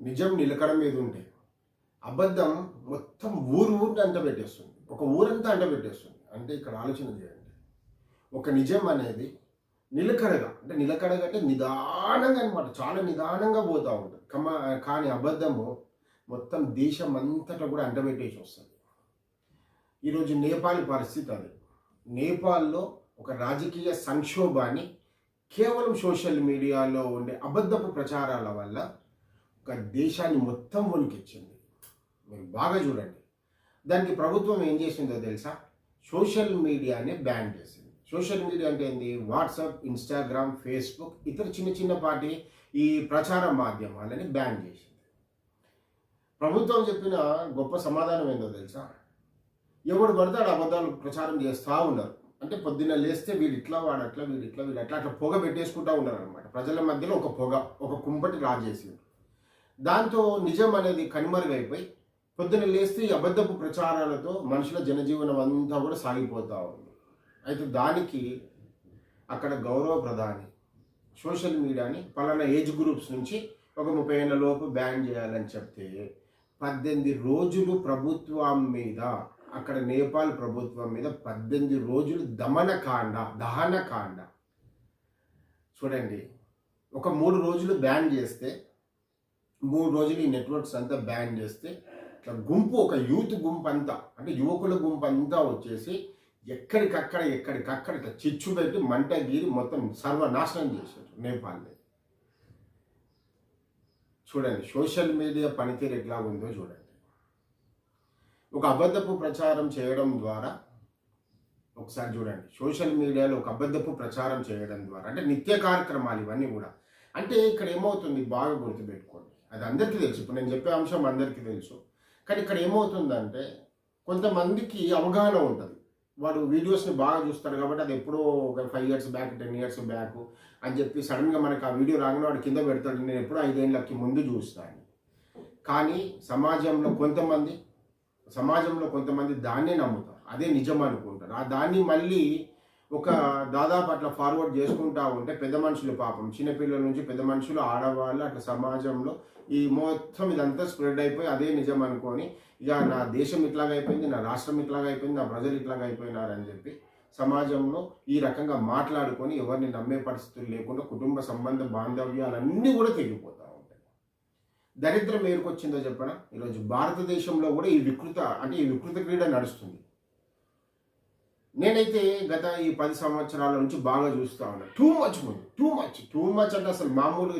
నిజం నిలకడ మీద ఉంటే అబద్ధం మొత్తం ఊరు ఊరిని అంట పెట్టేస్తుంది. ఒక ఊరంతా అంట పెట్టేస్తుంది. అంటే ఇక్కడ ఆలోచన చేయండి. ఒక నిజం అనేది నిలకడగా అంటే నిలకడగా అంటే నిదానంగా అనమాట చాలా నిదానంగా పోతూ ఉంటుంది. కమ కానీ అబద్ధము మొత్తం దేశం అంతటా కూడా అంటబెట్టేసి వస్తుంది. ఈరోజు నేపాల్ పరిస్థితి అది. నేపాల్లో ఒక రాజకీయ సంక్షోభాన్ని కేవలం సోషల్ మీడియాలో ఉండే అబద్ధపు ప్రచారాల వల్ల ఒక దేశాన్ని మొత్తం వణికిచ్చింది. మీరు బాగా చూడండి. దానికి ప్రభుత్వం ఏం చేసిందో తెలుసా? సోషల్ మీడియాని బ్యాన్ చేసింది. సోషల్ మీడియా అంటే ఏంది? వాట్సాప్ ఇన్స్టాగ్రామ్ ఫేస్బుక్ ఇతర చిన్న చిన్నపాటి ఈ ప్రచార మాధ్యమాలని బ్యాన్ చేసింది. ప్రభుత్వం చెప్పిన గొప్ప సమాధానం ఏందో తెలుసా? ఎవడు పడతాడు అబద్ధాలు ప్రచారం చేస్తూ ఉన్నారు. అంటే పొద్దున్న లేస్తే వీడు ఇట్లా వాడు అట్లా వీడు ఇట్లా వీడు అట్లా అట్లా పొగ పెట్టేసుకుంటా ఉన్నారు అనమాట ప్రజల మధ్యలో ఒక పొగ ఒక కుంపటి రాజేసింది దాంతో నిజం అనేది కనుమరుగైపోయి పొద్దున లేస్తే ఈ అబద్ధపు ప్రచారాలతో మనుషుల జనజీవనం అంతా కూడా సాగిపోతూ ఉంది. అయితే దానికి అక్కడ గౌరవ ప్రధాని సోషల్ మీడియాని పలానా ఏజ్ గ్రూప్స్ నుంచి ఒక ముప్పై ఏళ్ళ లోపు బ్యాన్ చేయాలని చెప్తే పద్దెనిమిది రోజులు ప్రభుత్వం మీద అక్కడ నేపాల్ ప్రభుత్వం మీద పద్దెనిమిది రోజులు దమనకాండ దహనకాండ చూడండి ఒక మూడు రోజులు బ్యాన్ చేస్తే మూడు రోజులు ఈ నెట్వర్క్స్ అంతా బ్యాన్ చేస్తే ఇట్లా గుంపు ఒక యూత్ గుంపు అంతా అంటే యువకుల గుంపు అంతా వచ్చేసి ఎక్కడికక్కడ ఎక్కడికక్కడ ఇట్లా చిచ్చు పెట్టి మంట గీరి మొత్తం సర్వనాశనం చేశారు నేపాల్ని. చూడండి సోషల్ మీడియా పనితీరు ఎట్లా ఉందో చూడండి. ఒక అబద్ధపు ప్రచారం చేయడం ద్వారా ఒకసారి చూడండి సోషల్ మీడియాలో ఒక అబద్ధపు ప్రచారం చేయడం ద్వారా అంటే నిత్య కార్యక్రమాలు ఇవన్నీ కూడా అంటే ఇక్కడ ఏమవుతుంది బాగా గుర్తుపెట్టుకోండి అది అందరికీ తెలుసు. ఇప్పుడు నేను చెప్పే అంశం అందరికీ తెలుసు. కానీ ఇక్కడ ఏమవుతుందంటే కొంతమందికి అవగాహన ఉంటుంది. వాడు వీడియోస్ని బాగా చూస్తారు కాబట్టి అది ఎప్పుడో ఒక five years back ten years back అని చెప్పి సడన్గా మనకు ఆ వీడియో రాగానే వాడు కింద పెడతాడు నేను ఎప్పుడో ఐదేళ్ళకి ముందు చూస్తాను కానీ సమాజంలో కొంతమంది సమాజంలో కొంతమంది దాన్నే నమ్ముతారు. అదే నిజం అనుకుంటారు. ఆ దాన్ని మళ్ళీ ఒక దాదాపు అట్లా ఫార్వర్డ్ చేసుకుంటా ఉంటే పెద్ద మనుషులు పాపం. చిన్నపిల్లల నుంచి పెద్ద మనుషులు ఆడవాళ్ళు అట్లా సమాజంలో ఈ మొత్తం ఇదంతా స్ప్రెడ్ అయిపోయి అదే నిజం అనుకొని ఇక నా దేశం ఇట్లాగ అయిపోయింది నా రాష్ట్రం ఇట్లాగ అయిపోయింది నా ప్రజలు ఇట్లాగ అయిపోయినారని చెప్పి సమాజంలో ఈ రకంగా మాట్లాడుకొని ఎవరిని నమ్మే పరిస్థితులు లేకుండా కుటుంబ సంబంధ బాంధవ్యాలన్నీ కూడా తెగిపోతూ ఉంటాయి. దరిద్రం ఏరుకొచ్చిందో చెప్పనా? ఈరోజు భారతదేశంలో కూడా ఈ వికృత అంటే ఈ వికృత క్రీడ నడుస్తుంది. నేనైతే గత ఈ పది సంవత్సరాల నుంచి బాగా చూస్తా ఉన్నా. టూ మచ్ ముందు టూ మచ్ టూ మచ్ అంటే అసలు మామూలుగా